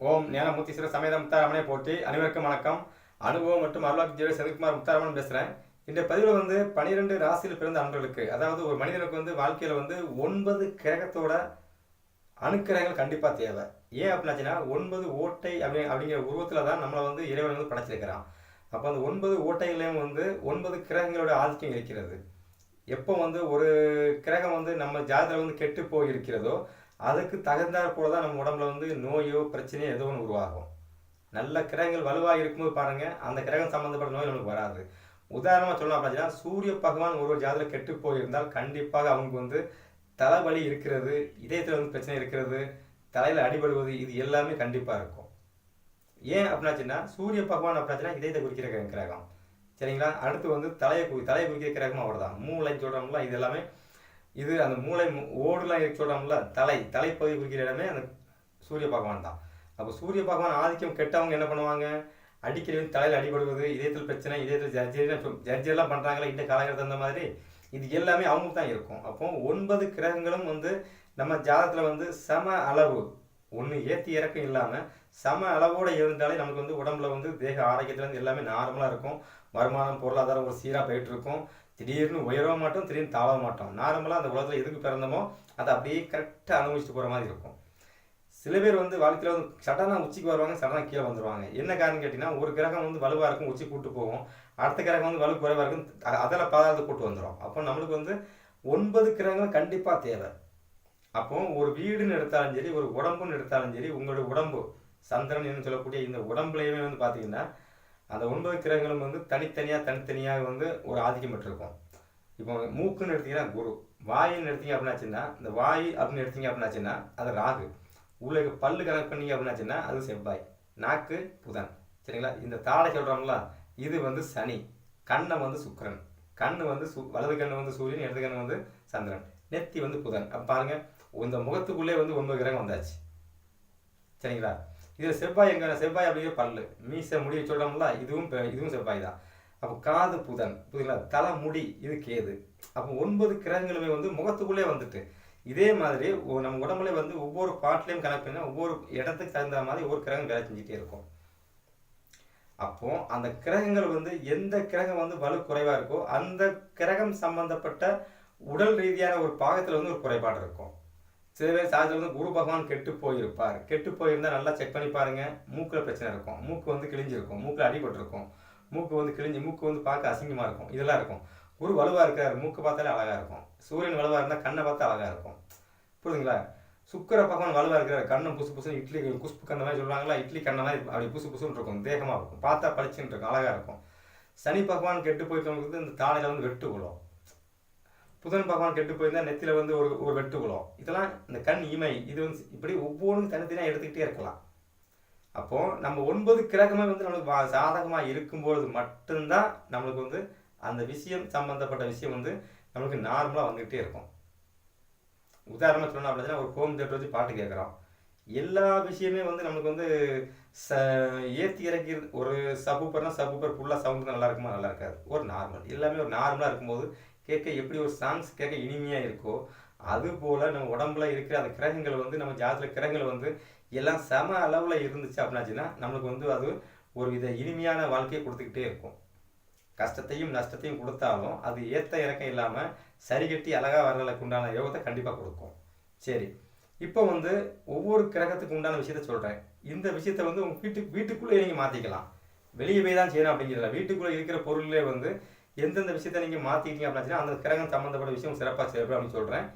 ஓம் ஞானமூர்த்தீஸ்வரர் சமேத முத்தாரமனை போற்றி. அனைவருக்கும் வணக்கம். அனுபவம் மற்றும் அருளாட்சி ஜீவ செந்தில்குமார் முத்தாரமன் பேசுகிறேன் இந்த பதிவில் வந்து பனிரெண்டு ராசியில் பிறந்த அன்பர்களுக்கு அதாவது ஒரு மனிதனுக்கு வந்து வாழ்க்கையில் வந்து ஒன்பது கிரகத்தோட அணுக்கிரகங்கள் கண்டிப்பாக தேவை. ஏன் அப்படின்னாச்சுன்னா ஒன்பது ஓட்டை அப்படி அப்படிங்கிற உருவத்தில் தான் நம்மளை வந்து இறைவன் வந்து படைச்சிருக்கிறான். அப்போ அந்த ஒன்பது ஓட்டைகளையும் வந்து ஒன்பது கிரகங்களோட ஆதிக்கம் இருக்கிறது. எப்போ வந்து ஒரு கிரகம் வந்து நம்ம ஜாதகத்தில் வந்து கெட்டு போய் இருக்கிறதோ அதுக்கு தகுந்தாற் போல தான் நம்ம உடம்புல வந்து நோயோ பிரச்சனையோ ஏதோ ஒன்று உருவாகும். நல்ல கிரகங்கள் வலுவாக இருக்கும்போது பாருங்கள் அந்த கிரகம் சம்மந்தப்பட்ட நோய் நமக்கு வராது. உதாரணமாக சொல்லலாம் அப்படின்னா சூரிய பகவான் ஒரு ஒரு ஜாதத்தில் கெட்டு போயிருந்தால் கண்டிப்பாக அவங்களுக்கு வந்து தலைவலி இருக்கிறது இதயத்தில் வந்து பிரச்சனை இருக்கிறது தலையில் அடிபடுவது இது எல்லாமே கண்டிப்பாக இருக்கும். ஏன் அப்படின்னாச்சுன்னா சூரிய பகவான் அப்படின்னாச்சுன்னா இதயத்தை குறிக்கிற கிரகம். சரிங்களா? அடுத்து வந்து தலையை குறி தலையை குறிக்கிற கிரகம் அவர் தான் மூளைன்னு சொல்கிறோம்ல இது எல்லாமே இது அந்த மூளை ஓடுலாம் இருக்கு சொல்கிறோம்ல தலை தலைப்பகுதி குறிக்கிற இடமே அந்த சூரிய பகவான் தான். அப்போ சூரிய பகவான் ஆதிக்கம் கெட்டவங்க என்ன பண்ணுவாங்க? அடிக்கடி வந்து தலையில் அடிபடுவது இதயத்தில் பிரச்சனை இதயத்தில் ஜர்ஜரிலாம் ஜர்ஜரிலாம் பண்ணுறாங்களா இந்த காலகட்டத்தில் அந்த மாதிரி. இது எல்லாமே அவங்களுக்கு தான் இருக்கும். அப்போ ஒன்பது கிரகங்களும் வந்து நம்ம ஜாதகத்தில் வந்து சம அளவு ஒன்று ஏற்றி இறக்கம் இல்லாமல் சம அளவோடு இருந்தாலே நமக்கு வந்து உடம்புல வந்து தேக ஆரோக்கியத்துலேருந்து எல்லாமே நார்மலாக இருக்கும். வருமானம் பொருளாதாரம் ஒரு சீராக போயிட்டு இருக்கும். திடீர்னு உயரவும் மாட்டோம் திடீர்னு தாழ மாட்டோம். நார்மலாக அந்த உலகத்தில் எதுக்கு பிறந்தமோ அதை அப்படியே கரெக்டாக அனுபவிச்சுட்டு போகிற மாதிரி இருக்கும். சில பேர் வந்து வாழ்க்கையில் வந்து சடனாக உச்சிக்கு வருவாங்க சடனாக கீழே வந்துருவாங்க. என்ன காரணம் கேட்டிங்கன்னா ஒரு கிரகம் வந்து வலுவாக இருக்கும் உச்சி கூட்டு போகும். அடுத்த கிரகம் வந்து வலு குறைவாக இருக்கும் அதில் பாதாளத்தை கூட்டு வந்துடும் அப்போ நம்மளுக்கு வந்து ஒன்பது கிரகங்கள் கண்டிப்பாக தேவை. அப்போ ஒரு வீடுன்னு எடுத்தாலும் சரி ஒரு உடம்புன்னு எடுத்தாலும் சரி உங்களோட உடம்பு சந்திரன் என்று சொல்லக்கூடிய இந்த உடம்புலையுமே வந்து பார்த்தீங்கன்னா அந்த ஒன்பது கிரகங்களும் வந்து தனித்தனியாக தனித்தனியாக வந்து ஒரு ஆதிக்கம் பெற்றிருக்கும். இப்போ மூக்குன்னு எடுத்தீங்கன்னா குரு வாயின்னு எடுத்தீங்க அப்படின்னாச்சுன்னா இந்த வாய் அப்படின்னு எடுத்தீங்க அப்படின்னாச்சுன்னா அது ராகு. உள்ளே பல்லு கணக்கு பண்ணீங்க அப்படின்னாச்சுன்னா அது செவ்வாய் நாக்கு புதன். சரிங்களா? இந்த தாளை சொல்கிறோம்ல இது வந்து சனி கண்ணை வந்து சுக்கரன். கண் வந்து சு வலது கண்ணு வந்து சூரியன் இடது கண்ணு வந்து சந்திரன். நெத்தி வந்து புதன். அப்போ பாருங்கள் இந்த முகத்துக்குள்ளே வந்து ஒன்பது கிரகம் வந்தாச்சு. சரிங்களா? இதில் செவ்வாய் எங்கே செவ்வாய் அப்படியே பல்லு. மீசை முடி சொல்கிறோம்ல இதுவும் பெ- இதுவும் செவ்வாய் தான். அப்போ காது புதன் புதுங்களா தலை முடி இது கேது. அப்போ ஒன்பது கிரகங்களுமே வந்து முகத்துக்குள்ளே வந்துட்டு இதே மாதிரி நம்ம உடம்புல வந்து ஒவ்வொரு பாட்டிலையும் கனெக்ட் ஒவ்வொரு இடத்துக்கு தகுந்த மாதிரி ஒவ்வொரு கிரகம் வேலை செஞ்சுட்டே இருக்கும். அப்போ அந்த கிரகங்கள் வந்து எந்த கிரகம் வந்து வலு குறைவா இருக்கோ அந்த கிரகம் சம்பந்தப்பட்ட உடல் ரீதியான ஒரு பாகத்தில் வந்து ஒரு குறைபாடு இருக்கும். சில பேர் சாஸ்திரம் வந்து குரு பகவான் கெட்டு போயிருப்பார். கெட்டு போயிருந்தால் நல்லா செக் பண்ணி பாருங்கள் மூக்கில் பிரச்சனை இருக்கும். மூக்கு வந்து கிழிஞ்சிருக்கும். மூக்கில் அடிபட்டிருக்கும். மூக்கு வந்து கிழிஞ்சு மூக்கு வந்து பார்க்க அசிங்கமாக இருக்கும். இதெல்லாம் இருக்கும். குரு வலுவாக இருக்கார். மூக்கு பார்த்தாலே அழகாக இருக்கும். சூரியன் வலுவாக இருந்தால் கண்ணை பார்த்தா அழகாக இருக்கும். புரியுதுங்களா? சுக்கர பகவான் வலுவாக இருக்கிறார். கண்ணு புசு புசுன்னு இட்லி குஸ்பு கண்ண மாதிரி சொல்கிறாங்களா இட்லி கண்ண மாதிரி அப்படி புசு புசுன்னு இருக்கும். தேகமாக இருக்கும். பார்த்தா பளிச்சுன்னு இருக்கும். அழகாக இருக்கும். சனி பகவான் கெட்டு போயிட்டவங்களுக்கு இந்த தாடையில வந்து வெட்டு குளம் புதன் பகவான் கெட்டு போயிருந்தா நெத்தியில வந்து ஒரு ஒரு வெட்டு குளம் இதெல்லாம் இந்த கண் இமை இது வந்து இப்படி ஒவ்வொன்றும் தனித்தனியாக எடுத்துக்கிட்டே இருக்கலாம். அப்போ நம்ம ஒன்பது கிரகமே வந்து நம்மளுக்கு சாதகமாக இருக்கும்பொழுது மட்டும்தான் நம்மளுக்கு வந்து அந்த விஷயம் சம்பந்தப்பட்ட விஷயம் வந்து நம்மளுக்கு நார்மலாக வந்துகிட்டே இருக்கும். உதாரணமாக சொல்லணும் அப்படின்னா ஒரு ஹோம் தேட்டர் வச்சு பாட்டு கேட்குறோம். எல்லா விஷயமே வந்து நம்மளுக்கு வந்து ச ஏற்றி இறக்கி ஒரு சபூப்பர்னா சபூப்பர் ஃபுல்லாக சவுண்டு நல்லா இருக்குமா நல்லா இருக்காது. ஒரு நார்மல் எல்லாமே ஒரு நார்மலாக இருக்கும்போது கேட்க எப்படி ஒரு சாங்ஸ் கேட்க இனிமையாக இருக்கோ அது போல் நம்ம உடம்புல இருக்கிற அந்த கிரகங்கள் வந்து நம்ம ஜாதத்தில் கிரகங்கள் வந்து எல்லாம் சம அளவில் இருந்துச்சு அப்படின்னாச்சுன்னா நம்மளுக்கு வந்து அது ஒரு வித இனிமையான வாழ்க்கையை கொடுத்துக்கிட்டே இருக்கும். கஷ்டத்தையும் நஷ்டத்தையும் கொடுத்தாலும் அது ஏற்ற இறக்கம் இல்லாமல் சரிகட்டி அழகா வர்றதுக்கு உண்டான யோகத்தை கண்டிப்பாக கொடுக்கும். சரி. இப்போ வந்து ஒவ்வொரு கிரகத்துக்கு உண்டான விஷயத்த சொல்கிறேன் இந்த விஷயத்த வந்து உங்கள் வீட்டுக்கு வீட்டுக்குள்ளே நீங்கள் மாற்றிக்கலாம் வெளியே போய் தான் செய்யணும் அப்படிங்கிறத வீட்டுக்குள்ளே இருக்கிற பொருள்லே வந்து எந்தெந்த விஷயத்தை நீங்கள் மாற்றிக்கிட்டீங்க அப்படின்னா அந்த கிரகம் சம்மந்தப்பட்ட விஷயம் சிறப்பாக செயல்படும் அப்படின்னு சொல்கிறேன்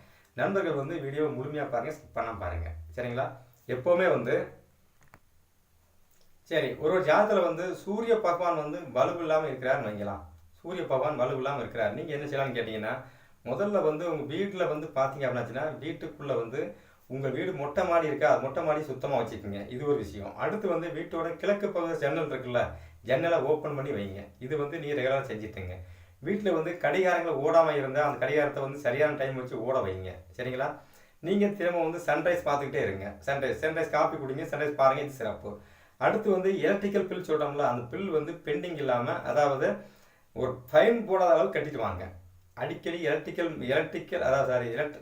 நண்பர்கள் வந்து வீடியோவை முழுமையாக பாருங்கள் ஸ்கிப் பண்ண பாருங்கள் சரிங்களா? எப்போவுமே வந்து சரி ஒரு ஒரு ஜாதத்தில் வந்து சூரிய பகவான் வந்து வலுவு இல்லாமல் இருக்கிறாருன்னு வைங்களாம் சூரிய பகவான் வலுவு இல்லாமல் இருக்கிறார். நீங்கள் என்ன செய்யலாம்னு கேட்டிங்கன்னா முதல்ல வந்து உங்கள் வீட்டில் வந்து பார்த்தீங்க அப்படின்னாச்சுன்னா வீட்டுக்குள்ளே வந்து உங்கள் வீடு மொட்டை மாடி இருக்கா? அது மொட்டை மாடி சுத்தமாக வச்சுக்கோங்க. இது ஒரு விஷயம். அடுத்து வந்து வீட்டோட கிழக்கு பகுதி ஜன்னல் இருக்குல்ல ஜன்னலை ஓப்பன் பண்ணி வைங்க. இது வந்து நீ ரெகுலராக செஞ்சுட்டுங்க. வீட்டில் வந்து கடிகாரங்களை ஓடாமல் இருந்தால் அந்த கடிகாரத்தை வந்து சரியான டைம் வச்சு ஓட வைங்க. சரிங்களா? நீங்கள் திரும்ப வந்து சன்ரைஸ் பார்த்துக்கிட்டே இருங்க. சன்ரைஸ் சன்ரைஸ் காப்பி குடிங்க சன்ரைஸ் பாருங்க இது சிறப்பு. அடுத்து வந்து எலக்ட்ரிக்கல் பில் சொல்கிறோம்ல அந்த பில் வந்து பெண்டிங் இல்லாமல் அதாவது ஒரு ஃபைன் போடாத அளவுக்கு கட்டிட்டு வாங்க. அடிக்கடி எலக்ட்ரிக்கல் எலக்ட்ரிக்கல் அதாவது சாரி எலக்ட்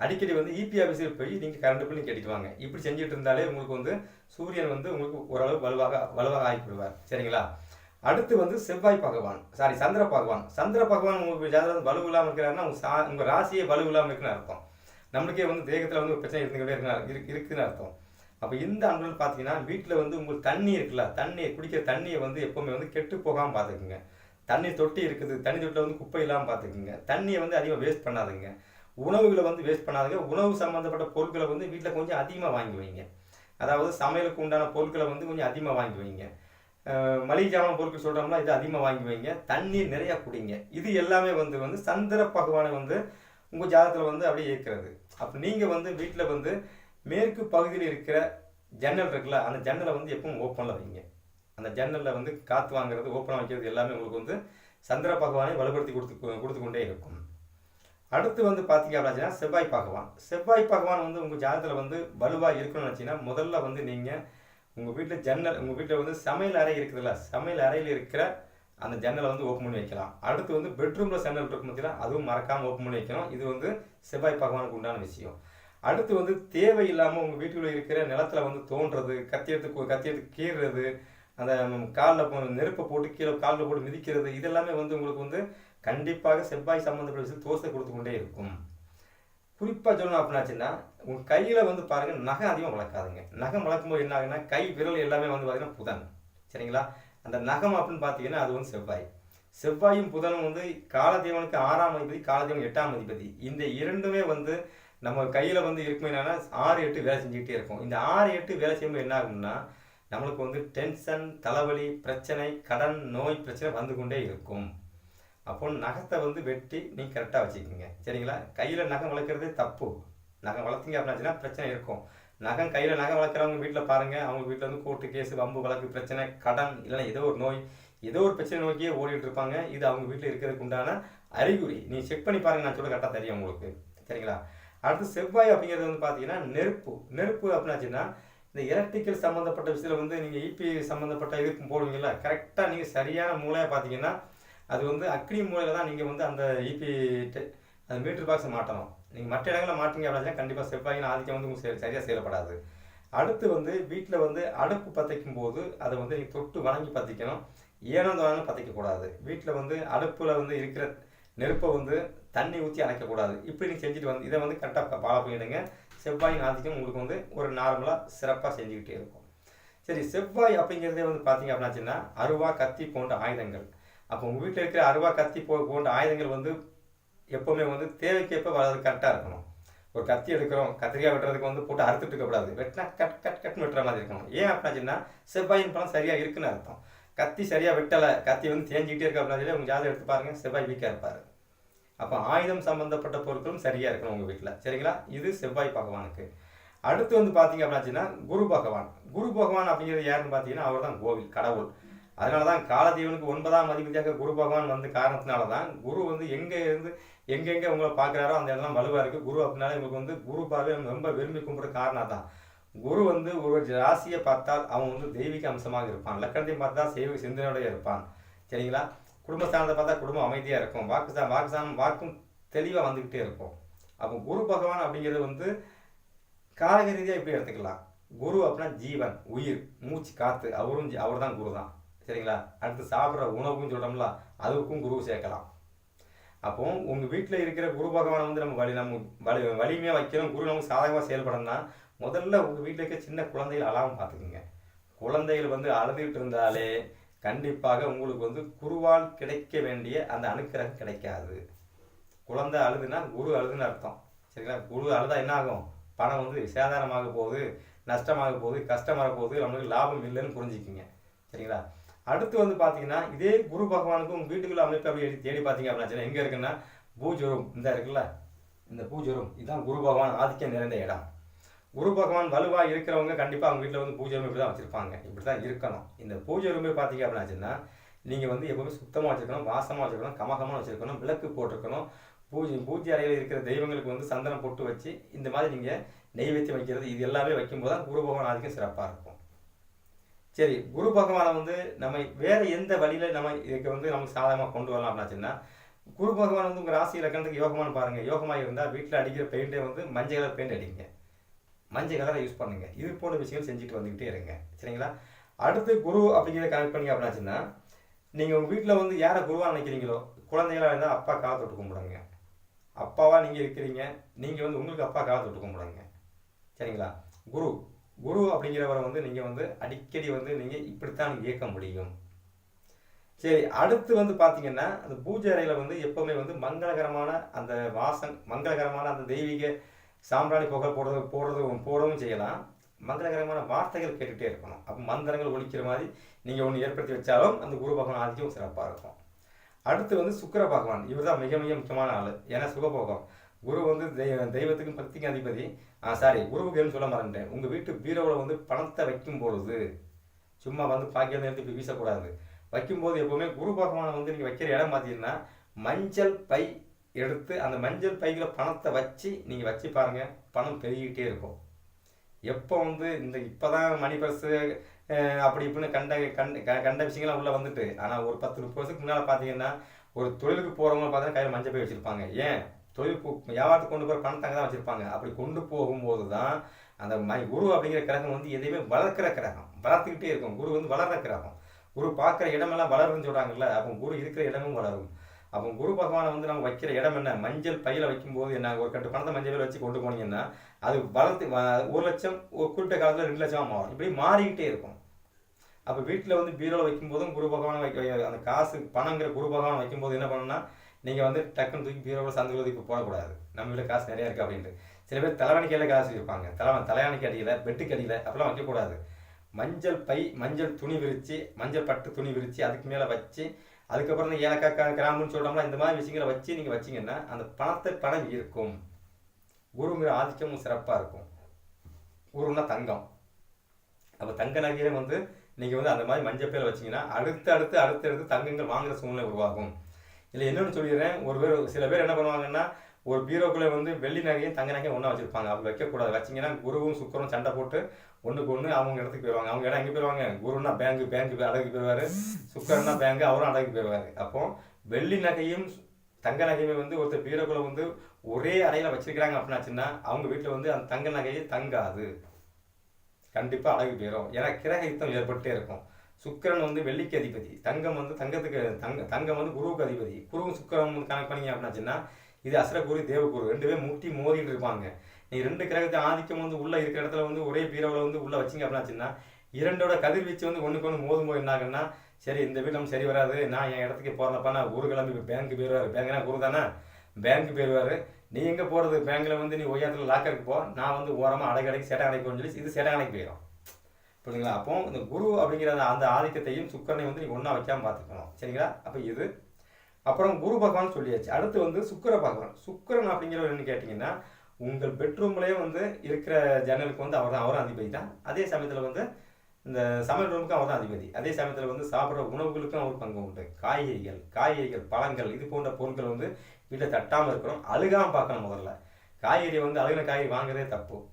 அடிக்கடி வந்து இபி ஆஃபீஸில் போய் நீங்கள் கரண்ட் பில் கேட்டுட்டு வாங்க. இப்படி செஞ்சுட்டு இருந்தாலே உங்களுக்கு வந்து சூரியன் வந்து உங்களுக்கு ஓரளவு வலுவாக வலுவாக ஆகிவிடுவார். சரிங்களா? அடுத்து வந்து செவ்வாய் பகவான். சாரி சந்திர பகவான். சந்திர பகவான் உங்களுக்கு ஜாதகம் வலு இல்லாமல் இருக்கிறாருன்னா உங்கள் சா உங்கள் ராசியை வலு இல்லாமல் இருக்குன்னு அர்த்தம். நம்மளுக்கே வந்து தேகத்தில் வந்து ஒரு பிரச்சனை இருந்துக்கிட்டே இருக்கு இருக்குன்னு அர்த்தம். அப்போ இந்த அன்புகள் பார்த்தீங்கன்னா வீட்டில் வந்து உங்களுக்கு தண்ணி இருக்குல்ல தண்ணி குடிக்கிற தண்ணியை வந்து எப்போவுமே வந்து கெட்டு போகாமல் பார்த்துக்குங்க தண்ணி தொட்டி இருக்குது தண்ணி தொட்டியில் வந்து குப்பை இல்லாமல் பார்த்துக்குங்க தண்ணியை வந்து அதிகமாக வேஸ்ட் பண்ணாதுங்க. உணவுகளை வந்து வேஸ்ட் பண்ணாதுங்க. உணவு சம்மந்தப்பட்ட பொருட்களை வந்து வீட்டில் கொஞ்சம் அதிகமாக வாங்கி வைங்க. அதாவது சமையலுக்கு உண்டான பொருட்களை வந்து கொஞ்சம் அதிகமாக வாங்கி வைங்க. மளிகை ஜாமான் பொருட்கள் சொல்கிறோம்னா இது அதிகமாக வாங்கி வைங்க. தண்ணீர் நிறையா குடிங்க. இது எல்லாமே வந்து வந்து சந்திர பகவானை வந்து உங்கள் ஜாதகத்தில் வந்து அப்படியே இருக்கிறது அப்போ நீங்கள் வந்து வீட்டில் வந்து மேற்கு பகுதியில் இருக்கிற ஜன்னல் இருக்குல்ல அந்த ஜன்னலை வந்து எப்பவும் ஓப்பனில் வைங்க. அந்த ஜன்னலில் வந்து காற்று வாங்குறது ஓப்பனாக வைக்கிறது எல்லாமே உங்களுக்கு வந்து சந்திர பகவானை வலுப்படுத்தி கொடுத்து கொடுத்து கொண்டே இருக்கும். அடுத்து வந்து பார்த்தீங்க அப்படின்னா செவ்வாய் பகவான். செவ்வாய் பகவான் வந்து உங்கள் ஜாதகத்தில் வந்து வலுவாக இருக்கணும்னு வச்சிங்கன்னா முதல்ல வந்து நீங்கள் உங்கள் வீட்டில் ஜன்னல் உங்கள் வீட்டில் வந்து சமையல் அறை இருக்குதுல்ல சமையல் அறையில் இருக்கிற அந்த ஜன்னலை வந்து ஓப்பன் பண்ணி வைக்கலாம். அடுத்து வந்து பெட்ரூமில் ஜன்னல் இருக்கும் பார்த்தீங்கன்னா அதுவும் மறக்காமல் ஓப்பன் பண்ணி வைக்கணும். இது வந்து செவ்வாய் பகவானுக்கு உண்டான விஷயம். அடுத்து வந்து தேவையில்லாமல் உங்கள் வீட்டுக்குள்ள இருக்கிற நிலத்துல வந்து தோன்றது கத்தி எடுத்து கத்தி எடுத்து கீறுறது அந்த காலில் நெருப்பை போட்டு கீழே காலில் போட்டு மிதிக்கிறது இதெல்லாமே வந்து உங்களுக்கு வந்து கண்டிப்பாக செவ்வாய் சம்மந்தப்பட்ட விஷயம் தோசை கொடுத்து கொண்டே இருக்கும். குறிப்பாக சொல்லணும் அப்படின்னாச்சுன்னா உங்கள் கையில் வந்து பாருங்கள் நகை அதிகமாக வளர்க்காதுங்க. நகம் வளர்க்கும்போது என்ன ஆகுன்னா கை விரல் எல்லாமே வந்து பார்த்தீங்கன்னா புதன். சரிங்களா? அந்த நகம் அப்படின்னு பார்த்தீங்கன்னா அது வந்து செவ்வாய். செவ்வாயும் புதனும் வந்து காலதேவனுக்கு ஆறாம் அதிபதி காலதேவன் எட்டாம் அதிபதி. இந்த இரண்டுமே வந்து நம்ம கையில் வந்து இருக்கும் என்னன்னா ஆறு எட்டு வேலை செஞ்சுக்கிட்டே இருக்கும். இந்த ஆறு எட்டு வேலை செய்யும்போது என்ன ஆகும்னா நம்மளுக்கு வந்து டென்ஷன் தலைவலி பிரச்சனை கடன் நோய் பிரச்சனை வந்து கொண்டே இருக்கும். அப்போ நகத்தை வந்து வெட்டி நீங்கள் கரெக்டாக வச்சுக்கோங்க. சரிங்களா? கையில் நகம் வளர்க்குறதே தப்பு. நகம் வளர்த்திங்க அப்படின்னாச்சுன்னா பிரச்சனை இருக்கும். நகம் கையில் நகம் வளர்க்குறவங்க வீட்டில் பாருங்கள் அவங்க வீட்டில் வந்து கோர்ட்டு கேஸு வம்பு வழக்கு பிரச்சனை கடன் இல்லைன்னா ஏதோ ஒரு நோய் ஏதோ ஒரு பிரச்சனை நோக்கியே ஓடிட்டு இருப்பாங்க. இது அவங்க வீட்டில் இருக்கிறதுக்கு உண்டான அறிகுறி. நீ செக் பண்ணி பாருங்க. நான் சொல்ல கரெக்டாக தெரியும் உங்களுக்கு. சரிங்களா? அடுத்து செவ்வாய் அப்படிங்கிறது வந்து பார்த்தீங்கன்னா நெருப்பு. நெருப்பு அப்படின்னாச்சுன்னா இந்த எலக்ட்ரிக்கல் சம்மந்தப்பட்ட விஷயத்தில் வந்து நீங்கள் இபி சம்மந்தப்பட்ட இதுக்கு போடுவீங்களா கரெக்டாக நீங்கள் சரியான மூலையாக பார்த்தீங்கன்னா அது வந்து அக்னி மூலையில் தான் நீங்கள் வந்து அந்த இபி அந்த மீட்டர் பாக்ஸை மாட்டணும். நீங்கள் மற்ற இடங்களில் மாட்டிங்க அப்படின்னா கண்டிப்பாக செவ்வாயின் ஆதிக்கம் வந்து உங்களுக்கு சரியாக செயல்படாது. அடுத்து வந்து வீட்டில் வந்து அடுப்பு பற்றிக்கும் போது அதை வந்து நீங்கள் தொட்டு வணங்கி பற்றிக்கணும் ஏனோ தானோ பற்றிக்கக்கூடாது வீட்டில் வந்து அடுப்பில் வந்து இருக்கிற நெருப்பை வந்து தண்ணி ஊற்றி அணைக்கக்கூடாது. இப்படி நீங்கள் செஞ்சுட்டு வந்து இதை வந்து கரெக்டாக ஃபாலோ பண்ணிடுங்க. செவ்வாயின் ஆதிக்கம் உங்களுக்கு வந்து ஒரு நார்மலாக சிறப்பாக செஞ்சுக்கிட்டே இருக்கும். சரி செவ்வாய் அப்படிங்கிறதே வந்து பார்த்தீங்க அப்படின்னாச்சுன்னா அருவா கத்தி போன்ற ஆயுதங்கள். அப்போ உங்கள் வீட்டில் இருக்கிற அருவா கத்தி போ போன்ற ஆயுதங்கள் வந்து எப்போவுமே வந்து தேவைக்கேற்ப வளர்றது கரெக்டாக இருக்கணும். ஒரு கத்தி எடுக்கிறோம் கத்திரிக்காய் வெட்டுறதுக்கு வந்து போட்டு அறுத்துட்டு இருக்கக்கூடாது வெட்டினா கட் கட் கட்னு வெட்டுற மாதிரி இருக்கணும். ஏன் அப்படின்னாச்சுன்னா செவ்வாயின் பழம் சரியாக இருக்குன்னு அர்த்தம். கத்தி சரியாக வெட்டலை கத்தி வந்து தேஞ்சிக்கிட்டே இருக்க அப்படின்னா உங்கள் ஜாதகம் எடுத்து பாருங்கள் செவ்வாய் வீக்காக இருப்பார். அப்போ ஆயுதம் சம்மந்தப்பட்ட பொருட்களும் சரியாக இருக்கணும் உங்கள் வீட்டில் சரிங்களா? இது செவ்வாய் பகவானுக்கு. அடுத்து வந்து பார்த்தீங்க அப்படின்னாச்சுன்னா குரு பகவான். குரு பகவான் அப்படிங்கிறது யாருன்னு பார்த்தீங்கன்னா அவர் தான் கோவில் கடவுள். அதனால தான் காலதீவனுக்கு ஒன்பதாம் அதிபதியாக குரு பகவான் வந்து காரணத்தினால தான் குரு வந்து எங்கே இருந்து எங்கெங்கே உங்களை பார்க்குறாரோ அந்த இடம்லாம் வலுவாக இருக்குது குரு அப்படினாலே உங்களுக்கு வந்து குரு பார்வை ரொம்ப விரும்பி கும்பிட்ற காரணம் தான் குரு வந்து ஒரு ராசியை பார்த்தால் அவன் வந்து தெய்வீக அம்சமாக இருப்பான். லக்கணத்தையும் பார்த்தா செய்வ சிந்தனையோடய இருப்பான். சரிங்களா? குடும்பஸ்தானத்தை பார்த்தா குடும்பம் அமைதியாக இருக்கும். வாக்குஸ்தான் வாக்குஸ்தானம் வாக்கும் தெளிவாக வந்துக்கிட்டே இருக்கும். அப்போ குரு பகவான் அப்படிங்கிறது வந்து காரக ரீதியாக இப்படி எடுத்துக்கலாம்? குரு அப்படின்னா ஜீவன் உயிர் மூச்சு காற்று அவரும் அவர் தான் குரு தான் சரிங்களா? அடுத்து சாப்பிட்ற உணவுக்கும் சொல்கிறோம்ல அதுக்கும் குரு சேர்க்கலாம். அப்போ உங்கள் வீட்டில் இருக்கிற குரு பகவானை வந்து நம்ம வழி நம்ம வலி வலிமையாக வைக்கிறோம் குரு நமக்கு சாதகமாக செயல்படணும்னா முதல்ல உங்கள் வீட்டில் இருக்க சின்ன குழந்தைகள் அழாமல் பார்த்துக்குங்க. குழந்தைகள் வந்து அழுதுகிட்டு இருந்தாலே கண்டிப்பாக உங்களுக்கு வந்து குருவால் கிடைக்க வேண்டிய அந்த அனுக்கிரகம் கிடைக்காது. குழந்தை அழுதுனா குரு அழுதுன்னு அர்த்தம். சரிங்களா? குரு அழுதா என்ன ஆகும் பணம் வந்து சேதாரமாக போகுது நஷ்டமாக போகுது கஷ்டமாக போகுது நம்மளுக்கு லாபம் இல்லைன்னு புரிஞ்சுக்கிங்க. சரிங்களா? அடுத்து வந்து பார்த்தீங்கன்னா இதே குரு பகவானுக்கும் உங்கள் வீட்டுக்குள்ள அமைப்பு அப்படி தேடி- பார்த்தீங்க அப்படின்னா எங்கே இருக்குன்னா பூஜோரம் இந்த இருக்குல்ல இந்த பூஜோரம் இதுதான் குரு பகவான் ஆதிக்கம் நிறைந்த இடம். குரு பகவான் வலுவாக இருக்கிறவங்க கண்டிப்பாக அவங்க வீட்டில் வந்து பூஜை ரூம் இப்படி தான் வச்சுருப்பாங்க. இப்படி தான் இருக்கணும். இந்த பூஜை ரூமே பார்த்தீங்க அப்படின்னாச்சுன்னா நீங்கள் வந்து எப்பவுமே சுத்தமாக வச்சுருக்கணும் வாசமாக வச்சுருக்கணும் கமகமாக வச்சுருக்கணும் விளக்கு போட்டிருக்கணும் பூஜை பூஜை அறையில் இருக்கிற தெய்வங்களுக்கு வந்து சந்தனம் போட்டு வச்சு இந்த மாதிரி நீங்கள் நெய்வேத்தியம் வைக்கிறது இது எல்லாமே வைக்கும்போது தான் குரு பகவான் ஆதிக்கம் சிறப்பாக இருக்கும். சரி குரு பகவானை வந்து நம்ம வேற எந்த வழியில நம்ம இதுக்கு வந்து நமக்கு சாதகமாக கொண்டு வரலாம் அப்படின்னாச்சுன்னா குரு பகவான் வந்து உங்கள் ராசி இலக்கணத்துக்கு யோகமானு பாருங்கள் யோகமாக இருந்தால் வீட்டில் அடிக்கிற பெயிண்டே வந்து மஞ்சள் கலர் பெயிண்ட் அடிங்க. மஞ்சள் கலரை யூஸ் பண்ணுங்க. இது போன்ற விஷயங்கள் செஞ்சுட்டு வந்துக்கிட்டே இருங்க. சரிங்களா? அடுத்து குரு அப்படிங்கிறத கனெக்ட் பண்ணி அப்படின்னாச்சுன்னா நீங்கள் உங்கள் வீட்டில் வந்து யாரை குருவாக நினைக்கிறீங்களோ குழந்தைகளாக இருந்தால் அப்பா காலை தொட்டு கும்பிடுங்க. அப்பாவாக நீங்கள் இருக்கிறீங்க நீங்கள் வந்து உங்களுக்கு அப்பா காலை தொட்டு கும்பிடுங்க. சரிங்களா? குரு குரு அப்படிங்கிறவரை வந்து நீங்கள் வந்து அடிக்கடி வந்து நீங்கள் இப்படித்தான் இயக்க முடியும். சரி அடுத்து வந்து பார்த்தீங்கன்னா அந்த பூஜை அறையில் வந்து எப்போவுமே வந்து மங்களகரமான அந்த வாசன் மங்களகரமான அந்த தெய்வீக சாம்பிராணி புகை போடுறது போடுறது போடவும் செய்யலாம். மங்களகரமான வார்த்தைகள் கேட்டுகிட்டே இருக்கணும். அப்போ மந்திரங்கள் ஒழிக்கிற மாதிரி நீங்கள் ஒன்று ஏற்படுத்தி வச்சாலும் அந்த குரு பகவான் ஆதிக்கம் சிறப்பாக இருக்கும். அடுத்து வந்து சுக்கர பகவான். இவர் தான் மிக மிக முக்கியமான ஆள். ஏன்னா சுகபோகம். குரு வந்து தெய்வ தெய்வத்துக்கும் பக்திக்கும் அதிபதி. ஆ சாரி குருவுக்குன்னு சொல்ல மறந்துட்டேன். உங்கள் வீட்டு பீரோவில் வந்து பணத்தை வைக்கும் பொழுது சும்மா வந்து பாக்கியம் எடுத்து இப்படி வீசக்கூடாது. வைக்கும்போது எப்போவுமே குரு பகவானை வந்து நீங்கள் வைக்கிற இடம் பார்த்தீங்கன்னா மஞ்சள் பை எடுத்து அந்த மஞ்சள் பைகளை பணத்தை வச்சு நீங்கள் வச்சு பாருங்கள் பணம் பெருகிக்கிட்டே இருக்கும். எப்போ வந்து இந்த இப்போ தான் மணி பர்ஸு அப்படி இப்படின்னு கண்ட கண்ட கண்ட விஷயங்கள்லாம் உள்ளே வந்துட்டு. ஆனால் ஒரு பத்து முப்பது வருஷத்துக்கு முன்னால் பார்த்தீங்கன்னா ஒரு தொழிலுக்கு போகிறவங்க பார்த்தீங்கன்னா கையில் மஞ்சள் பை வச்சுருப்பாங்க. ஏன்? தொழில் பு- வியாபாரத்துக்கு கொண்டு போகிற பணத்தை அங்கே தான் வச்சுருப்பாங்க. அப்படி கொண்டு போகும்போது தான் அந்த மை குரு அப்படிங்கிற கிரகம் வந்து எதையுமே வளர்க்குற கிரகம். வளர்த்துக்கிட்டே இருக்கும். குரு வந்து வளர்ற கிரகம். குரு பார்க்குற இடமெல்லாம் வளரும்னு சொல்கிறாங்கல்ல அப்போ குரு இருக்கிற இடமும் வளரும். அப்போ குரு பகவானை வந்து நம்ம வைக்கிற இடம் என்ன? மஞ்சள் பையில் வைக்கும்போது என்ன? ஒரு கட்டு பணத்தை மஞ்சள் பையில் வச்சு கொண்டு போனீங்கன்னா அது வளர்த்து ஒரு லட்சம் ஒரு குறிப்பிட்ட காலத்தில் ரெண்டு லட்சமாக மாறும். இப்படி மாறிக்கிட்டே இருக்கும். அப்போ வீட்டில் வந்து பீரோவில் வைக்கும்போதும் குரு பகவானை வைக்க அந்த காசு பணங்கிற குரு பகவானை வைக்கும்போது என்ன பண்ணணும்னா நீங்கள் வந்து டக்குன்னு தூக்கி பீரோவில் சந்தையில் இப்போ போடக்கூடாது. நம்ம வீட்டில் காசு நிறையா இருக்குது அப்படின்ட்டு. சில பேர் தலைவணிக்கையில் காசு வைப்பாங்க தலைவன் தலையாணிக்கு அடியில் பெட்டுக்கு அடியில் அப்படிலாம் வைக்கக்கூடாது. மஞ்சள் பை மஞ்சள் துணி விரித்து மஞ்சள் பட்டு துணி விரித்து அதுக்கு மேலே வச்சு அதுக்கப்புறம் இந்த ஏலக்காய் கிராம்புன்னு சொல்கிறோம்னா இந்த மாதிரி விஷயங்களை வச்சு நீங்கள் வச்சிங்கன்னா அந்த பணத்தை பணம் இருக்கும் குருங்கிற ஆதிக்கமும் சிறப்பாக இருக்கும். குருன்னா தங்கம். அப்போ தங்க நகையை வந்து நீங்கள் வந்து அந்த மாதிரி மஞ்சள் பேர் வச்சிங்கன்னா அடுத்து அடுத்து அடுத்து அடுத்து தங்கங்கள் வாங்குற சூழ்நிலை உருவாகும். இல்லை என்னன்னு சொல்லிடுறேன். ஒரு பேர் சில பேர் என்ன பண்ணுவாங்கன்னா ஒரு பீரோக்குள்ளே வந்து வெள்ளி நகையும் தங்க நகையும் ஒன்றா வச்சுருப்பாங்க. அப்படி வைக்கக்கூடாது. வச்சிங்கன்னா குருவும் சுக்கரும் சண்டை போட்டு ஒன்றுக்கு ஒன்று அவங்க இடத்துக்கு போயிடுவாங்க அவங்க இடம் எங்கே போயிடுவாங்க குருன்னா பேங்கு பேங்கு அடகு போயிடுவார் சுக்கரன்னா பேங்கு அவரும் அடகு போயிடுவார் அப்போ வெள்ளி நகையும் தங்க நகையுமே வந்து ஒருத்தர் பீரோக்குள்ள வந்து ஒரே அறையில் வச்சிருக்கிறாங்க அப்படின்னாச்சுன்னா அவங்க வீட்டில் வந்து அந்த தங்க நகையே தங்காது. கண்டிப்பாக அழகு போயிடும் ஏன்னா கிரக யுத்தம் ஏற்பட்டே இருக்கும். சுக்கிரன் வந்து வெள்ளிக்கு அதிபதி. தங்கம் வந்து தங்கத்துக்கு தங்க தங்கம் வந்து குருவுக்கு அதிபதி. குருவும் சுக்கரம் வந்து பண்ணிங்க பண்ணீங்க அப்படின்னாச்சுன்னா இது அசரகுரு தேவகுரு ரெண்டு பேரும் முட்டி மோதிட்டு இருப்பாங்க. நீ ரெண்டு கிரகத்தை ஆதிக்கம் வந்து உள்ளே இருக்கிற இடத்துல வந்து ஒரே பீரோவில் வந்து உள்ளே வச்சீங்க அப்படின்னாச்சுன்னா இரண்டோட கதிர்வீச்சு வந்து ஒன்றுக்கு ஒன்று மோதும்போது என்ன ஆகுன்னா சரி இந்த வீடு நம்ம சரி வராது. நான் என் இடத்துக்கு போகிறப்பா நான் குரு கிளம்பி பேங்க்கு போயிடுவார் பேங்க்னா குரு தானே? பேங்க்கு போயிடுவார் நீ எங்கே போகிறது பேங்க்கில் வந்து நீ ஒய்யாத்தில் லாக்கருக்கு போ. நான் வந்து ஓரமாக அடைக்கடைக்கு செட்டை சேட்டை சொல்லி இது செட்டை அடைக்கு போயிடும் புரியுதுங்களா? அப்போ இந்த குரு அப்படிங்கிற அந்த- ஆதிக்கத்தையும் சுக்கரனை வந்து நீங்கள் ஒன்றா வைக்காமல் பார்த்துக்கணும். சரிங்களா? அப்போ இது. அப்புறம் குரு பகவான் சொல்லியாச்சு. அடுத்து வந்து சுக்கிர பகவான். சுக்கிரன் அப்படிங்கிறவர் என்ன கேட்டிங்கன்னா உங்கள் பெட்ரூம்லேயே வந்து இருக்கிற ஜன்னலுக்கு வந்து அவர் தான் அவரும் அதிபதி தான். அதே சமயத்தில் வந்து இந்த சமையல் ரூமுக்கும் அவர் தான் அதிபதி. அதே சமயத்தில் வந்து சாப்பிட்ற உணவுகளுக்கும் அவர் பங்கு உண்டு. காய்கறிகள் காய்கறிகள் பழங்கள் இது போன்ற பொருட்கள் வந்து வீட்டில் தட்டாமல் இருக்கணும். அழுகாமல் பார்க்கணும் முதல்ல. காய்கறி வந்து அழுகின காய்கறி வாங்குறதே தப்பு.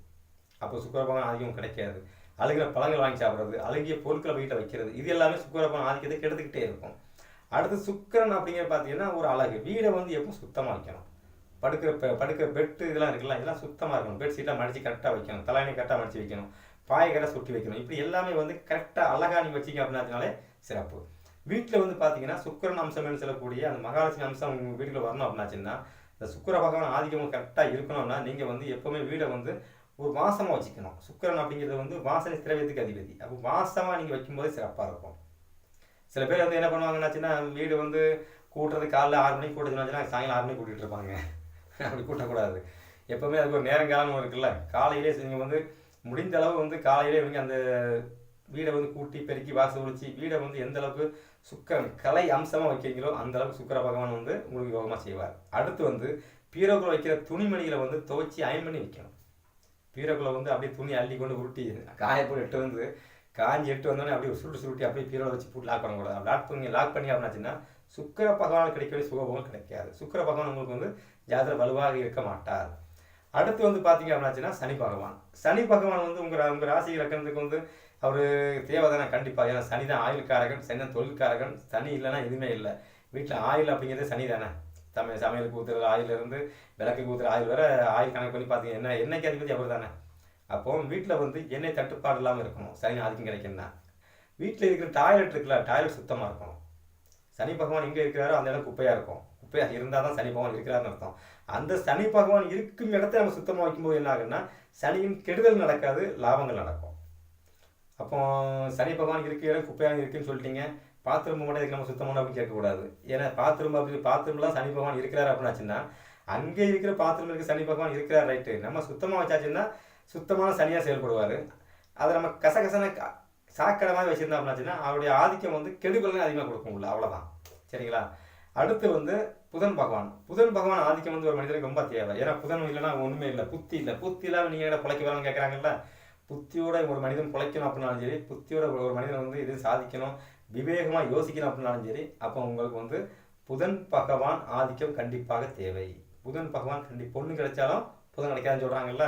அப்போ சுக்கரபகவான் அதிகம் கிடைக்காது. அழுகிற பழங்கள் வாங்கி சாப்பிட்றது அழுகிய பொருட்களை வீட்டில் வைக்கிறது இது எல்லாமே சுக்கரப்பன் ஆதிக்கத்தை கெடுத்துக்கிட்டே இருக்கும். அடுத்து சுக்கிரன் அப்படிங்கிற பார்த்தீங்கன்னா ஒரு அழகு. வீடை வந்து எப்பவும் சுத்தமாக வைக்கணும்? படுக்கிற பெ- படுக்கிற பெட்டு இதெல்லாம் இருக்குல்ல இதெல்லாம் சுத்தமாக இருக்கணும். பெட்ஷீட்லாம் மடித்து கரெக்டாக வைக்கணும். தலையணை கரெக்டாக மடிச்சு வைக்கணும். பாயை கரெக்டாக சுட்டி வைக்கணும். இப்படி எல்லாமே வந்து கரெக்டாக அழகா நீ வச்சிக்க அப்படின்னாலே சிறப்பு. வீட்டில் வந்து பார்த்தீங்கன்னா சுக்கிரன் அம்சம்னு சொல்லக்கூடிய அந்த மகாலட்சுமி அம்சம் உங்கள் வீட்டில் வரணும் அப்படின்னாச்சுன்னா இந்த சுக்கிர பகவான் ஆதிக்கம் கரெக்டாக இருக்கணும்னா நீங்கள் வந்து எப்போவுமே வீடை வந்து ஒரு வாசமாக வச்சுக்கணும். சுக்கரன் அப்படிங்கிறது வந்து வாசனை திரவியத்துக்கு அதிபதி. அப்போ வாசமாக நீங்கள் வைக்கும்போது சிறப்பாக இருக்கும். சில பேர் வந்து என்ன பண்ணுவாங்கன்னாச்சுன்னா வீடு வந்து கூட்டுறது காலைல ஆறு மணிக்கு கூட்டுச்சுன்னா சாயங்காலம் ஆறு மணிக்கு கூட்டிகிட்டு இருப்பாங்க. அப்படி கூட்டக்கூடாது. எப்போவுமே அதுக்கு ஒரு நேரங்காலம் இருக்குல்ல. காலையிலே நீங்கள் வந்து முடிந்த அளவு வந்து காலையிலே வந்து அந்த வீடை வந்து கூட்டி பெருக்கி வாசல் ஒழிச்சு வீடை வந்து எந்த அளவுக்கு சுக்கரன் கலை அம்சமாக வைக்கிறீங்களோ அந்த அளவுக்கு சுக்கர பகவான் வந்து உங்களுக்கு யோகமாக செய்வார். அடுத்து வந்து பீரோக்குள்ள வைக்கிற துணிமணிகளை வந்து துவச்சி அயன் பண்ணி வைக்கணும். பீரோக்குள்ள வந்து அப்படியே துணி அள்ளி கொண்டு உருட்டி காய போய் எட்டு வந்து காஞ்சி எட்டு வந்தோடனே அப்படியே சுருட்டு சுருட்டி அப்படியே பீரோவில் வச்சு போட்டு லாக் பண்ணக்கூடாது. லாக் பண்ணி லாக் பண்ணி அப்படின்னாச்சுன்னா சுக்கிர பகவான் கிடைக்கவே சுகபோகம் கிடைக்காது. சுக்கிர பகவான் உங்களுக்கு வந்து ஜாதகம் வலுவாக இருக்க மாட்டார். அடுத்து வந்து பார்த்தீங்க அப்படின்னாச்சுன்னா சனி பகவான். சனி பகவான் வந்து உங்கள் உங்கள் ராசி இலக்கணத்துக்கு வந்து அவர் தேவைதானே கண்டிப்பாக ஏன்னா சனி தான் ஆயுள்காரகன் சனி தான் தொழில்காரகன் சனி இல்லைன்னா எதுவுமே இல்லை. வீட்டில் ஆயுள் அப்படிங்கிறது சனி தானே சமையல் சமையலுக்கு ஊற்றுற ஆயிலிருந்து விளக்குக்கு ஊற்றுற ஆயில் வர ஆயில் கணக்கு பண்ணி பார்த்தீங்க. என்ன எண்ணெய்க்கு அதிபதி அவர் தானே? அப்போ வீட்டில் வந்து எண்ணெய் தட்டுப்பாடு இல்லாமல் இருக்கணும். சனி ஆதிக்கம் கிடைக்குன்னா வீட்டில் இருக்கிற டாய்லெட் இருக்குல்ல டாய்லெட் சுத்தமாக இருக்கணும். சனி பகவான் எங்கே இருக்கிறாரோ அந்த இடம் குப்பையாக இருக்கும். குப்பையாக இருந்தால் தான் சனி பகவான் இருக்கிறாருன்னு அர்த்தம். அந்த சனி பகவான் இருக்கும் இடத்த நம்ம சுத்தமாக வைக்கும்போது என்ன ஆகுன்னா சனியின் கெடுதல் நடக்காது லாபங்கள் நடக்கும். அப்போ சனி பகவான் இருக்கிற இடம் குப்பையாக இருக்குன்னு சொல்லிட்டீங்க. பாத்ரூம் மட்டும் இதுக்கு நம்ம சுத்தமான அப்படின்னு கேட்கக்கூடாது. ஏன்னா பாத்ரூம் அப்படி பாத்ரூம்லாம் சனி பகவான் இருக்கிறார் அப்படின்னாச்சுன்னா அங்கே இருக்கிற பாத்ரூம் இருக்க சனி பகவான் இருக்கிறார் ரைட்டு நம்ம சுத்தமாக வச்சாச்சுன்னா சுத்தமான சனியாக செயல்படுவார். அதை நம்ம கசகசன சாக்கடை மாதிரி வச்சிருந்தோம் அப்படின்னாச்சுன்னா அவருடைய ஆதிக்கம் வந்து கெடுதல் அதிகமாக கொடுக்கும்ல அவ்வளோதான் சரிங்களா? அடுத்து வந்து புதன் பகவான். புதன் பகவான் ஆதிக்கம் வந்து ஒரு மனிதனுக்கு ரொம்ப தேவை. ஏன்னா புதன் இல்லைன்னா ஒன்றுமே இல்லை. புத்தி இல்லை. புத்தி இல்லாமல் நீங்கள் என்ன பிழைக்க வரணும்னு கேட்குறாங்கல்ல புத்தியோட ஒரு மனிதன் பிழைக்கணும் அப்படின்னாலும் சரி புத்தியோட ஒரு மனிதன் வந்து இது சாதிக்கணும் விவேகமாக யோசிக்கணும் அப்படின்னாலும் சரி அப்போ உங்களுக்கு வந்து புதன் பகவான் ஆதிக்கம் கண்டிப்பாக தேவை. புதன் பகவான் கண்டி பொண்ணு கிடைச்சாலும் புதன் கிடைக்காதுன்னு சொல்கிறாங்கல்ல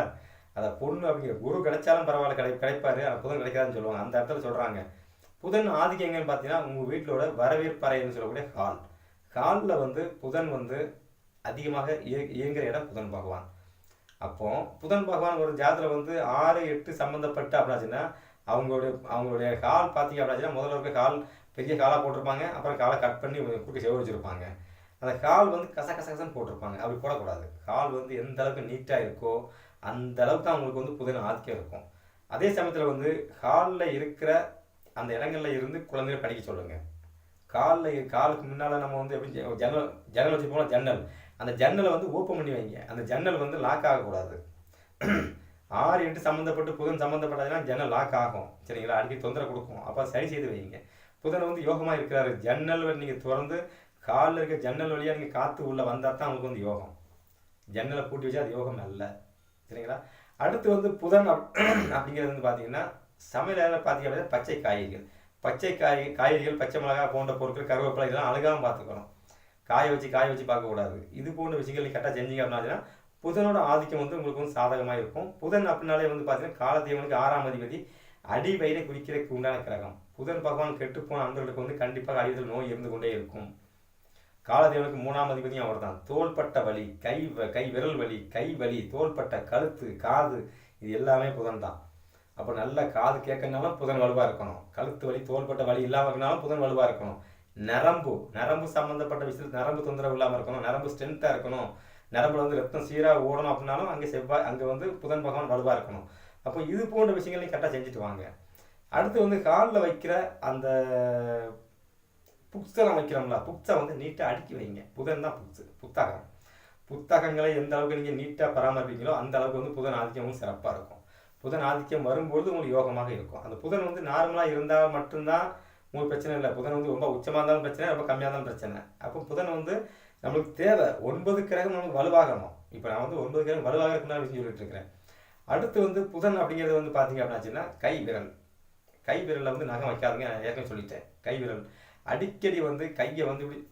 அதை பொண்ணு அப்படிங்கிற குரு கிடைச்சாலும் பரவாயில்ல கிடை கிடைப்பாரு. ஆனால் புதன் கிடைக்காதுன்னு சொல்லுவாங்க. அந்த இடத்துல சொல்கிறாங்க புதன் ஆதிக்கம் எங்கன்னு பார்த்தீங்கன்னா உங்கள் வீட்டிலோட வரவேற்பறைன்னு சொல்லக்கூடிய ஹால் ஹாலில் வந்து புதன் வந்து அதிகமாக இயங்குகிற இடம் புதன் பகவான். அப்போ புதன் பகவான் ஒரு ஜாதத்தில் வந்து ஆறு எட்டு சம்மந்தப்பட்ட அப்படின்னாச்சுன்னா அவங்களுடைய அவங்களுடைய கால் பார்த்தீங்க அப்படின்னா முதல்ல இருக்க கால் பெரிய காலாக போட்டிருப்பாங்க. அப்புறம் காலை கட் பண்ணி குறுக்க செவ வச்சுருப்பாங்க. அந்த கால் வந்து கச கச கசன்னு போட்டிருப்பாங்க. அப்படி போடக்கூடாது. கால் வந்து எந்த அளவுக்கு நீட்டாக இருக்கோ அந்த அளவுக்கு அவங்களுக்கு வந்து புதின ஆதிக்கம் இருக்கும். அதே சமயத்தில் வந்து ஹாலில் இருக்கிற அந்த இடங்கள்ல இருந்து குழந்தைகளை படிக்க சொல்லுங்க. காலில் காலுக்கு முன்னால் நம்ம வந்து எப்படி ஜன்னல் ஜன்னல் வச்சு போனால் ஜன்னல். அந்த ஜன்னலை வந்து ஓப்பன் பண்ணி வைங்க. அந்த ஜன்னல் வந்து லாக் ஆகக்கூடாது. ஆறு எட்டு சம்மந்தப்பட்டு புதன் சம்மந்தப்பட்டதுன்னா ஜன்னல் லாக் ஆகும். சரிங்களா? அடிக்கடி தொந்தரவு கொடுக்கும். அப்போ சரி செய்து வைங்க. புதன் வந்து யோகமாக இருக்கிறாரு. ஜன்னல் நீங்கள் திறந்து காலில் இருக்க ஜன்னல் வழியாக நீங்கள் காற்று உள்ளே வந்தால் தான் அவங்களுக்கு வந்து யோகம். ஜன்னலை பூட்டி வச்சா அது யோகம் அல்ல. சரிங்களா? அடுத்து வந்து புதன் அப்படிங்கிறது வந்து பார்த்தீங்கன்னா சமையலில் பார்த்தீங்க அப்படின்னா பச்சை காய்கறிகள். பச்சை காய் காய்கறிகள் பச்சை மிளகாய் போன்ற பொருட்கள் கருவேப்பிலை இதெல்லாம் அழகாகவும் பார்த்துக்கணும். காய வச்சு காய வச்சு பார்க்கக்கூடாது. இது போன்ற விஷயங்கள் நீ கரெக்டாக செஞ்சீங்க அப்படின்னா புதனோட ஆதிக்கம் வந்து உங்களுக்கு வந்து சாதகமாக இருக்கும். புதன் அப்படின்னாலே வந்து பார்த்தீங்கன்னா காலதேவனுக்கு ஆறாம் அதிபதி அடி வயிறை குறிக்கிறதுக்கு உண்டான கிரகம். புதன் பகவான் கெட்டுப்போன அன்பர்களுக்கு வந்து கண்டிப்பாக அழிதல் நோய் இருந்து கொண்டே இருக்கும். காலதேவனுக்கு மூணாம் அதிபதியும் அவர்தான். தோள்பட்ட வலி கை வ- கை விரல் வலி கை வலி தோள்பட்ட கழுத்து காது இது எல்லாமே புதன் தான் அப்போ நல்ல காது கேட்கறனாலும் புதன் வலுவாக இருக்கணும். கழுத்து வலி தோள்பட்ட வலி இல்லாமல் இருக்கனாலும் புதன் வலுவாக இருக்கணும். நரம்பு நரம்பு சம்மந்தப்பட்ட விஷயத்தில் நரம்பு தொந்தரவு இல்லாமல் இருக்கணும். நரம்பு ஸ்ட்ரென்த்தாக இருக்கணும். நரம்புல வந்து ரத்தம் சீராக ஓடணும் அப்படின்னாலும் அங்கே செவ்வாய் அங்கே வந்து புதன் பகவான் வலுவாக இருக்கணும். அப்போ இது போன்ற விஷயங்களையும் கரெக்டாக செஞ்சுட்டு வாங்க. அடுத்து வந்து காலில் வைக்கிற அந்த புக்ஸெல்லாம் வைக்கிறோம்ல புக்ஸை வந்து நீட்டாக அடுக்கி வைங்க. புதன் தான் புக்ஸ் புத்தகம். புத்தகங்களை எந்த அளவுக்கு நீங்கள் நீட்டாக பராமரிப்பீங்களோ அந்த அளவுக்கு வந்து புதன் ஆதிக்கமும் சிறப்பாக இருக்கும். புதன் ஆதிக்கம் வரும்பொழுது உங்களுக்கு யோகமாக இருக்கும். அந்த புதன் வந்து நார்மலாக இருந்தால் மட்டும்தான் உங்களுக்கு பிரச்சனை இல்லை. புதன் வந்து ரொம்ப உச்சமாக இருந்தாலும் பிரச்சனை ரொம்ப கம்மியாக இருந்தாலும் பிரச்சனை. அப்போ புதன் வந்து நம்மளுக்கு தேவை. ஒன்பது கிரகம் நமக்கு வலுவாகணும். இப்போ நான் வந்து ஒன்பது கிரகம் வலுவாக இருக்குன்னு சொல்லிட்டு இருக்கிறேன். அடுத்து வந்து புதன் அப்படிங்கிறது வந்து பார்த்தீங்க அப்படின்னாச்சுன்னா கை விரல். கை விரலில் வந்து நகம் வைக்காதுங்க. நான் ஏற்கனவே சொல்லிட்டேன். கை விரல். அடிக்கடி வந்து கையை வந்து இப்படி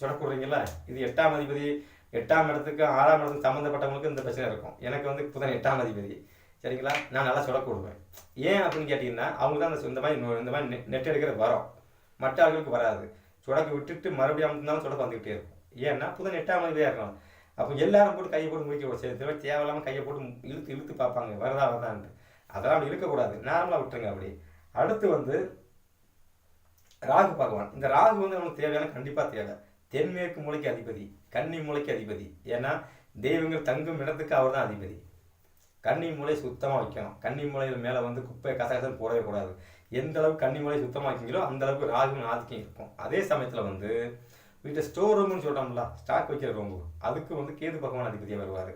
சொல்லக்கூடுறீங்களா இது எட்டாம் அதிபதி எட்டாம் இடத்துக்கு ஆறாம் இடத்துக்கு சம்மந்தப்பட்டவங்களுக்கு இந்த பிரச்சனை இருக்கும். எனக்கு வந்து புதன் எட்டாம் அதிபதி. சரிங்களா? நான் நல்லா சொல்லக்கூடுவேன் ஏன் அப்படின்னு கேட்டிங்கன்னா அவங்க தான் அந்த இந்த மாதிரி இந்த மாதிரி நெ- நெட் எடுக்கிறது வரும். மற்ற ஆளுகளுக்கு வராது. சுடக்கு விட்டுட்டு மறுபடியும் அமுத்தினாலும் சுடக்கு வந்துக்கிட்டே இருக்கும். ஏன்னா புதன் எட்டாம் அதிபதியாக இருக்கணும் அப்போ எல்லாரும் போட்டு கையை போட்டு முடிக்க சில தடவை தேவையில்லாமல் கையை போட்டு இழுத்து இழுத்து பார்ப்பாங்க. வரதா வரதான்ட்டு. அதெல்லாம் அப்படி இருக்கக்கூடாது. நார்மலாக விட்டுருங்க அப்படி. அடுத்து வந்து ராகு பகவான். இந்த ராகு வந்து நமக்கு தேவையான கண்டிப்பாக தேவை. தென்மேற்கு மூலைக்கு அதிபதி கன்னி மூலைக்கு அதிபதி. ஏன்னா தெய்வங்கள் தங்கும் இடத்துக்கு அவர் தான் அதிபதி. கன்னி மூலை சுத்தமாக வைக்கணும். கன்னி மூலையில் மேலே வந்து குப்பை கசகசன்னு போடவே கூடாது. எந்த அளவுக்கு கன்னிமலை சுத்தமாக்கிங்களோ சுத்தமாக அந்த அளவுக்கு ராகுவின் ஆதிக்கம் இருக்கும். அதே சமயத்தில் வந்து வீட்டில் ஸ்டோர் ரூம்னு சொல்கிறோம்ல ஸ்டாக் வைக்கிற ரூம் அதுக்கு வந்து கேது பகவான் அதிபதியாக வருவார்.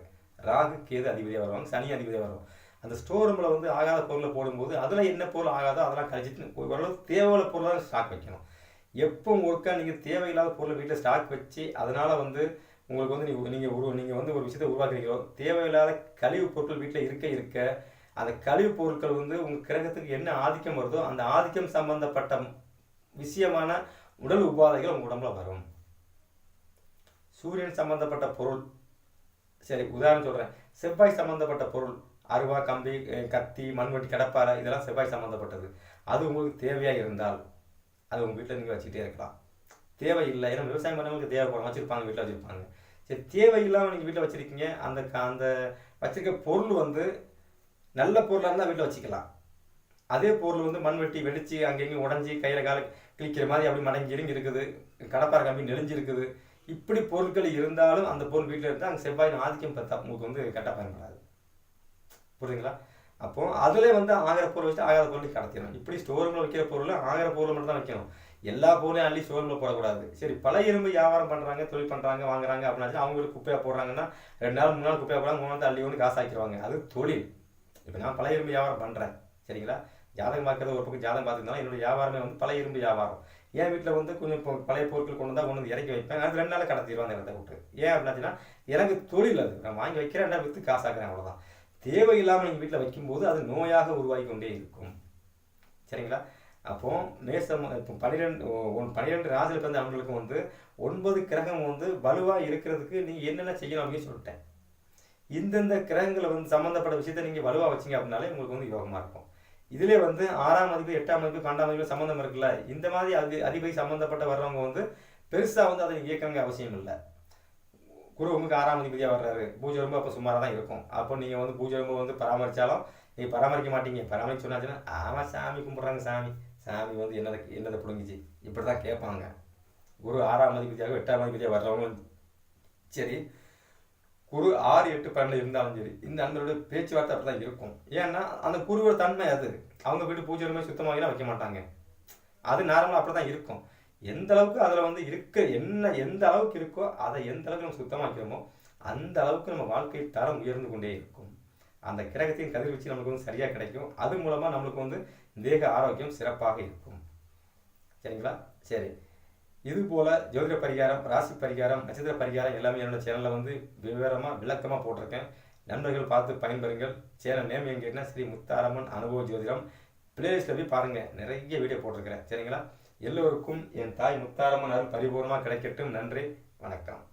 ராகு கேது அதிபதியாக வருவாங்க சனி அதிபதியாக வரும் அந்த ஸ்டோர் ரூமில் வந்து ஆகாத பொருளை போடும்போது அதில் என்ன பொருள் ஆகாதோ அதெல்லாம் கழிச்சிட்டு ஓரளவு தேவையான பொருளாக ஸ்டாக் வைக்கணும். எப்போ ஒருக்கா நீங்கள் தேவையில்லாத பொருளை வீட்டில் ஸ்டாக் வச்சு அதனால் வந்து உங்களுக்கு வந்து நீங்கள் நீங்கள் உரு நீங்கள் வந்து ஒரு விஷயத்தை உருவாக்குறீங்களோ தேவையில்லாத கழிவு பொருட்கள் வீட்டில் இருக்க இருக்க அந்த கழிவுப் பொருட்கள் வந்து உங்கள் கிரகத்துக்கு என்ன ஆதிக்கம் வருதோ அந்த ஆதிக்கம் சம்பந்தப்பட்ட விஷயமான உடல் உபாதைகள் உங்கள் உடம்புல வரும். சூரியன் சம்பந்தப்பட்ட பொருள் சரி உதாரணம் சொல்கிறேன் செவ்வாய் சம்பந்தப்பட்ட பொருள் அருவா கம்பி கத்தி மண்வெட்டி கடப்பாறை இதெல்லாம் செவ்வாய் சம்மந்தப்பட்டது அது உங்களுக்கு தேவையாக இருந்தால் அது உங்கள் வீட்டில் நீங்கள் வச்சுக்கிட்டே இருக்கலாம். தேவை இல்லை ஏன்னா விவசாயம் பண்ணவங்களுக்கு தேவைப்படும். வச்சுருப்பாங்க வீட்டில் வச்சுருப்பாங்க. சரி தேவை இல்லாமல் நீங்கள் வீட்டில் வச்சுருக்கீங்க. அந்த க- அந்த வச்சுருக்க பொருள் வந்து நல்ல பொருளாக இருந்தால் வீட்டில் வச்சுக்கலாம். அதே பொருள் வந்து மண் வெட்டி வெடித்து அங்கங்கேயும் உடஞ்சி கையில் கால கிழிக்கிற மாதிரி அப்படி மடங்கி இறங்கி இருக்குது. கடப்பாறை கம்பி நெளிஞ்சுருக்குது இப்படி பொருட்கள் இருந்தாலும் அந்த பொருள் வீட்டில் இருந்தால் அங்கே செவ்வாயின் ஆதிக்கம் பார்த்தா உங்களுக்கு வந்து கெட்ட பயன்படாது. புரியுதுங்களா? அப்போ அதில் வந்து ஆகிற பொருள் வச்சு ஆகாத பொருள் கடத்திடணும். இப்படி ஸ்டோரூமில் வைக்கிற பொருள் ஆகிற பொருள் மட்டும் தான் வைக்கணும். எல்லா பொருளையும் அள்ளி ஸ்டோரூமில் போடக்கூடாது. சரி பல இரும்பு வியாபாரம் பண்ணுறாங்க தொழில் பண்ணுறாங்க வாங்குறாங்க அப்படின்னாச்சு அவங்களுக்கு குப்பையாக போடுறாங்கன்னா ரெண்டு நாள் மூணு நாள் குப்பையாக போடுறாங்க மூணு நாள் அள்ளி ஒன்று காசு ஆக்கிடுவாங்க. அது தொழில். இப்போ நான் பழைய இரும்பு வியாபாரம் பண்ணுறேன் சரிங்களா? ஜாதகம் பார்க்கறது ஒரு பக்கம் ஜாதகம் பார்த்துருந்தாலும் என்னோட வியாபாரமே வந்து பழைய இரும்பு வியாபாரம். என் வீட்டில் வந்து கொஞ்சம் இப்போ பழைய பொருட்கள் கொண்டு வந்தால் கொண்டு வந்து இறக்கி வைப்பேன். அது ரெண்டு நாள் கடத்திடுவாங்க இடத்த விட்டு ஏன் அப்படின்னா எனக்கு தொழில் அது. நான் வாங்கி வைக்கிறேன் என்ன விற்று காசாக்குறேன் அவ்வளோதான் தேவையில்லாமல் நீங்கள் வீட்டில் வைக்கும்போது அது நோயாக உருவாகி கொண்டே இருக்கும். சரிங்களா? அப்போ மேசம் இப்போ பன்னிரெண்டு ஒன் பன்னிரெண்டு ராசியில் பிறந்த அவங்களுக்கு வந்து ஒன்பது கிரகம் வந்து வலுவாக இருக்கிறதுக்கு நீங்கள் என்னென்ன செய்யணும் அப்படின்னு சொல்லிட்டேன். இந்தந்த கிரகங்களை வந்து சம்மந்தப்பட்ட விஷயத்தை நீங்கள் வலுவாக வச்சீங்க அப்படின்னாலே உங்களுக்கு வந்து யோகமாக இருக்கும். இதிலே வந்து ஆறாம் மதிப்பு எட்டாம் மதிப்பு பன்னெண்டாம் மதிப்பு சம்மந்தம் இருக்குல்ல? இந்த மாதிரி அதி அதிபதி சம்மந்தப்பட்ட வர்றவங்க வந்து பெருசாக வந்து அதை இயக்கங்க அவசியம் இல்லை. குரு உங்களுக்கு ஆறாம் அதிபதியாக வர்றாரு. பூஜை ரொம்ப அப்போ சுமாராக தான் இருக்கும். அப்போ நீங்கள் வந்து பூஜை ரொம்ப வந்து பராமரித்தாலும் நீங்கள் பராமரிக்க மாட்டீங்க. பராமரிக்க சொன்னாச்சுன்னா ஆமாம் சாமி கும்பிட்றாங்க சாமி. சாமி வந்து என்னதை என்னதை பிடுங்கிச்சு? இப்படி தான் கேட்பாங்க. குரு ஆறாம் அதிபதியாக எட்டாம் அதிபதியாக வர்றவங்க சரி குரு ஆறு எட்டு பன்னெண்டு இருந்தாலும் சரி இந்த அன்பரோட பேச்சுவார்த்தை அப்படி தான் இருக்கும். ஏன்னா அந்த குருவோட தன்மை அது. அவங்க வீட்டு பூஜை ரூமே சுத்தமாகலாம் வைக்க மாட்டாங்க. அது நார்மலாக அப்படி தான் இருக்கும். எந்த அளவுக்கு அதில் வந்து இருக்க என்ன எந்த அளவுக்கு இருக்கோ அதை எந்த அளவுக்கு நம்ம சுத்தமாக்கிறோமோ அந்த அளவுக்கு நம்ம வாழ்க்கை தரம் உயர்ந்து கொண்டே இருக்கும். அந்த கிரகத்தின் கதிர்வீச்சு நமக்கு வந்து சரியாக கிடைக்கும். அது மூலமாக நம்மளுக்கு வந்து தேக ஆரோக்கியம் சிறப்பாக இருக்கும். சரிங்களா? சரி. இது போல ஜோதிட பரிகாரம் ராசி பரிகாரம் நட்சத்திர பரிகாரம் எல்லாமே என்னோட சேனலில் வந்து விவரமாக விளக்கமாக போட்டிருக்கேன். நண்பர்கள் பார்த்து பயன்பெறுங்கள். சேனல் நேம் எங்க கேட்டினா ஸ்ரீ முத்தாரம்மன் அனுபவ ஜோதிடம். பிளேலிஸ்ட்டில் போய் பாருங்கள் நிறைய வீடியோ போட்டிருக்கிறேன். சரிங்களா? எல்லோருக்கும் என் தாய் முத்தாரம்மன் அருள் பரிபூர்ணமாக கிடைக்கட்டும். நன்றி. வணக்கம்.